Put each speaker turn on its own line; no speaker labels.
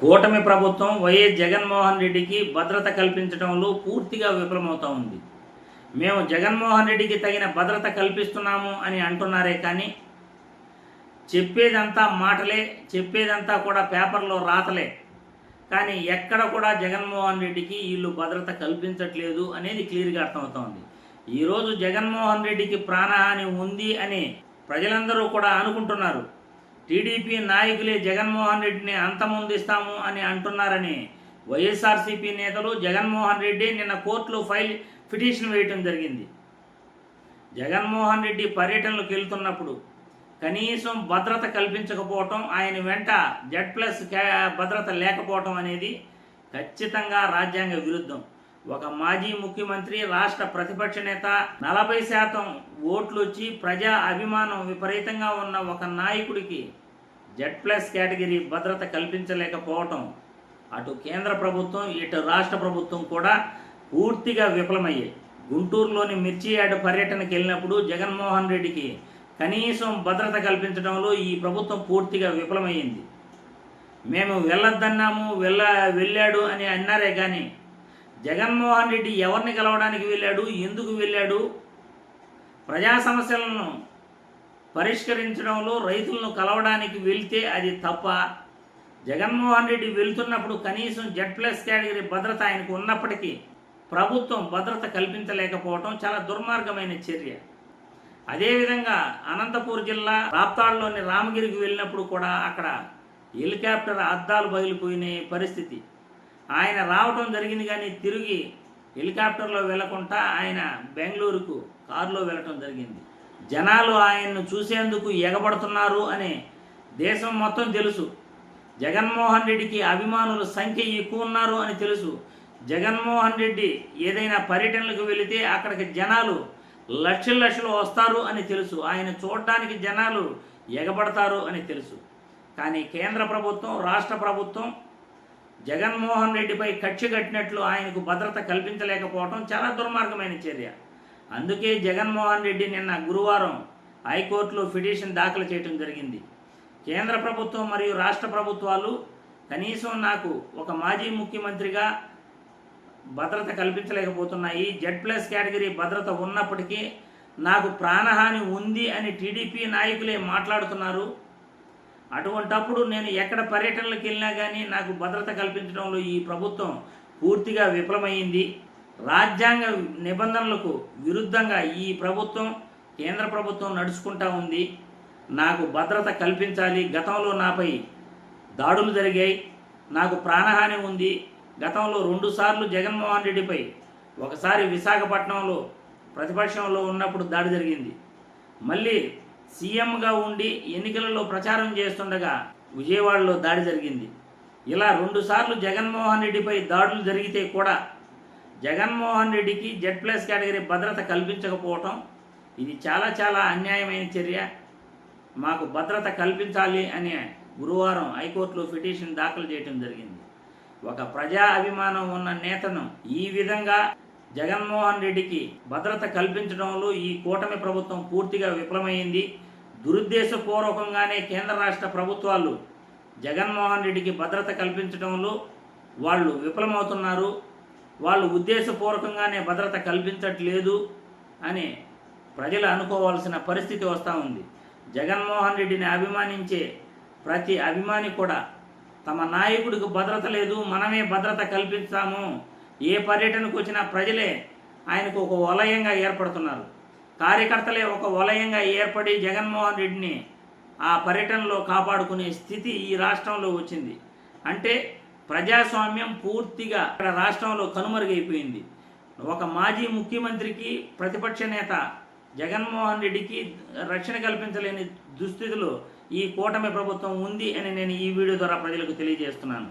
కూటమి ప్రభుత్వం వైఎస్ జగన్మోహన్ రెడ్డికి భద్రత కల్పించడంలో పూర్తిగా విఫలమవుతూ ఉంది. మేము జగన్మోహన్ రెడ్డికి తగిన భద్రత కల్పిస్తున్నాము అని అంటున్నారే కానీ చెప్పేదంతా మాటలే చెప్పేదంతా కూడా పేపర్లో రాతలే. కానీ ఎక్కడ కూడా జగన్మోహన్ రెడ్డికి వీళ్ళు భద్రత కల్పించట్లేదు అనేది క్లియర్గా అర్థమవుతోంది ఈరోజు జగన్మోహన్ రెడ్డికి ప్రాణహాని ఉంది అని ప్రజలందరూ కూడా అనుకుంటున్నారు. టీడీపీ నాయకులే జగన్మోహన్ రెడ్డిని అంతమొందిస్తాము అని అంటున్నారని వైఎస్ఆర్సీపీ నేతలు జగన్మోహన్ రెడ్డి నిన్న కోర్టులో ఫైల్ పిటిషన్ వేయటం జరిగింది. జగన్మోహన్ రెడ్డి పర్యటనలకు వెళ్తున్నప్పుడు కనీసం భద్రత కల్పించకపోవటం ఆయన వెంట జెడ్ ప్లస్ భద్రత లేకపోవటం అనేది ఖచ్చితంగా రాజ్యాంగ విరుద్ధం. ఒక మాజీ ముఖ్యమంత్రి రాష్ట్ర ప్రతిపక్ష నేత నలభై శాతం ఓట్లు వచ్చి ప్రజా అభిమానం విపరీతంగా ఉన్న ఒక నాయకుడికి జెడ్ ప్లస్ కేటగిరీ భద్రత కల్పించలేకపోవటం. అటు కేంద్ర ప్రభుత్వం ఇటు రాష్ట్ర ప్రభుత్వం కూడా పూర్తిగా విఫలమయ్యాయి. గుంటూరులోని మిర్చి యార్డ్ పర్యటనకి వెళ్ళినప్పుడు జగన్మోహన్ రెడ్డికి కనీసం భద్రత కల్పించడంలో ఈ ప్రభుత్వం పూర్తిగా విఫలమైంది మేము వెళ్ళొద్దన్నాము వెళ్ళ వెళ్ళాడు అని అన్నారే కానీ జగన్మోహన్ రెడ్డి ఎవరిని కలవడానికి వెళ్ళాడు? ఎందుకు వెళ్ళాడు? ప్రజా సమస్యలను పరిష్కరించడంలో రైతులను కలవడానికి వెళ్తే అది తప్ప జగన్మోహన్ రెడ్డి వెళ్తున్నప్పుడు కనీసం జెడ్ ప్లస్ కేటగిరీ భద్రత ఆయనకు ఉన్నప్పటికీ ప్రభుత్వం భద్రత కల్పించలేకపోవడం చాలా దుర్మార్గమైన చర్య. అదేవిధంగా అనంతపూర్ జిల్లా రాప్తాడులోని రామగిరికి వెళ్ళినప్పుడు కూడా అక్కడ హెలికాప్టర్ అద్దాలు పగిలిపోయిన పరిస్థితి. ఆయన రావటం జరిగింది కానీ తిరిగి హెలికాప్టర్లో వెళ్ళకుండా ఆయన బెంగళూరుకు కారులో వెళ్ళటం జరిగింది. జనాలు ఆయన్ను చూసేందుకు ఎగబడుతున్నారు అని దేశం మొత్తం తెలుసు. జగన్మోహన్ రెడ్డికి అభిమానుల సంఖ్య ఎక్కువ ఉన్నారు అని తెలుసు. జగన్మోహన్ రెడ్డి ఏదైనా పర్యటనలకు వెళితే అక్కడికి జనాలు లక్షలు లక్షలు వస్తారు అని తెలుసు. ఆయన చూడటానికి జనాలు ఎగబడతారు అని తెలుసు. కానీ కేంద్ర ప్రభుత్వం రాష్ట్ర ప్రభుత్వం జగన్మోహన్ రెడ్డిపై కక్ష కట్టినట్లు ఆయనకు భద్రత కల్పించలేకపోవడం చాలా దుర్మార్గమైన చర్య. అందుకే జగన్మోహన్ రెడ్డి నిన్న గురువారం హైకోర్టులో పిటిషన్ దాఖలు చేయడం జరిగింది. కేంద్ర ప్రభుత్వం మరియు రాష్ట్ర ప్రభుత్వాలు కనీసం నాకు ఒక మాజీ ముఖ్యమంత్రిగా భద్రత కల్పించలేకపోతున్నాయి. జెడ్ ప్లస్ కేటగిరీ భద్రత ఉన్నప్పటికీ నాకు ప్రాణహాని ఉంది అని టీడీపీ నాయకులే మాట్లాడుతున్నారు. అటువంటప్పుడు నేను ఎక్కడ పర్యటనలకు వెళ్ళినా కానీ నాకు భద్రత కల్పించడంలో ఈ ప్రభుత్వం పూర్తిగా విఫలమైంది. రాజ్యాంగ నిబంధనలకు విరుద్ధంగా ఈ ప్రభుత్వం కేంద్ర ప్రభుత్వం నడుచుకుంటా ఉంది. నాకు భద్రత కల్పించాలి. గతంలో నాపై దాడులు జరిగాయి. నాకు ప్రాణహాని ఉంది. గతంలో రెండుసార్లు జగన్మోహన్ రెడ్డిపై ఒకసారి విశాఖపట్నంలో ప్రతిపక్షంలో ఉన్నప్పుడు దాడి జరిగింది. మళ్ళీ సీఎంగా ఉండి ఎన్నికలలో ప్రచారం చేస్తుండగా విజయవాడలో దాడి జరిగింది. ఇలా రెండుసార్లు జగన్మోహన్ రెడ్డిపై దాడులు జరిగితే కూడా జగన్మోహన్ రెడ్డికి జెడ్ ప్లస్ కేటగిరీ భద్రత కల్పించకపోవటం ఇది చాలా చాలా అన్యాయమైన చర్య. మాకు భద్రత కల్పించాలి అని గురువారం హైకోర్టులో పిటిషన్ దాఖలు చేయడం జరిగింది. ఒక ప్రజా అభిమానం ఉన్న నేతను ఈ విధంగా జగన్మోహన్ రెడ్డికి భద్రత కల్పించడంలో ఈ కూటమి ప్రభుత్వం పూర్తిగా విఫలమైంది. దురుద్దేశపూర్వకంగానే కేంద్ర రాష్ట్ర ప్రభుత్వాలు జగన్మోహన్ రెడ్డికి భద్రత కల్పించడంలో వాళ్ళు విఫలమవుతున్నారు. వాళ్ళు ఉద్దేశపూర్వకంగానే భద్రత కల్పించట్లేదు అని ప్రజలు అనుకోవాల్సిన పరిస్థితి వస్తూ ఉంది. జగన్మోహన్ రెడ్డిని అభిమానించే ప్రతి అభిమాని కూడా తమ నాయకుడికి భద్రత లేదు మనమే భద్రత కల్పించాము. ఏ పర్యటనకు వచ్చినా ప్రజలే ఆయనకు ఒక వలయంగా ఏర్పడుతున్నారు. కార్యకర్తలే ఒక వలయంగా ఏర్పడి జగన్మోహన్ రెడ్డిని ఆ పర్యటనలో కాపాడుకునే స్థితి ఈ రాష్ట్రంలో వచ్చింది. అంటే ప్రజాస్వామ్యం పూర్తిగా ఇక్కడ రాష్ట్రంలో కనుమరుగైపోయింది. ఒక మాజీ ముఖ్యమంత్రికి ప్రతిపక్ష నేత జగన్మోహన్ రెడ్డికి రక్షణ కల్పించలేని దుస్థితిలో ఈ కూటమి ప్రభుత్వం ఉంది అని నేను ఈ వీడియో ద్వారా ప్రజలకు తెలియజేస్తున్నాను.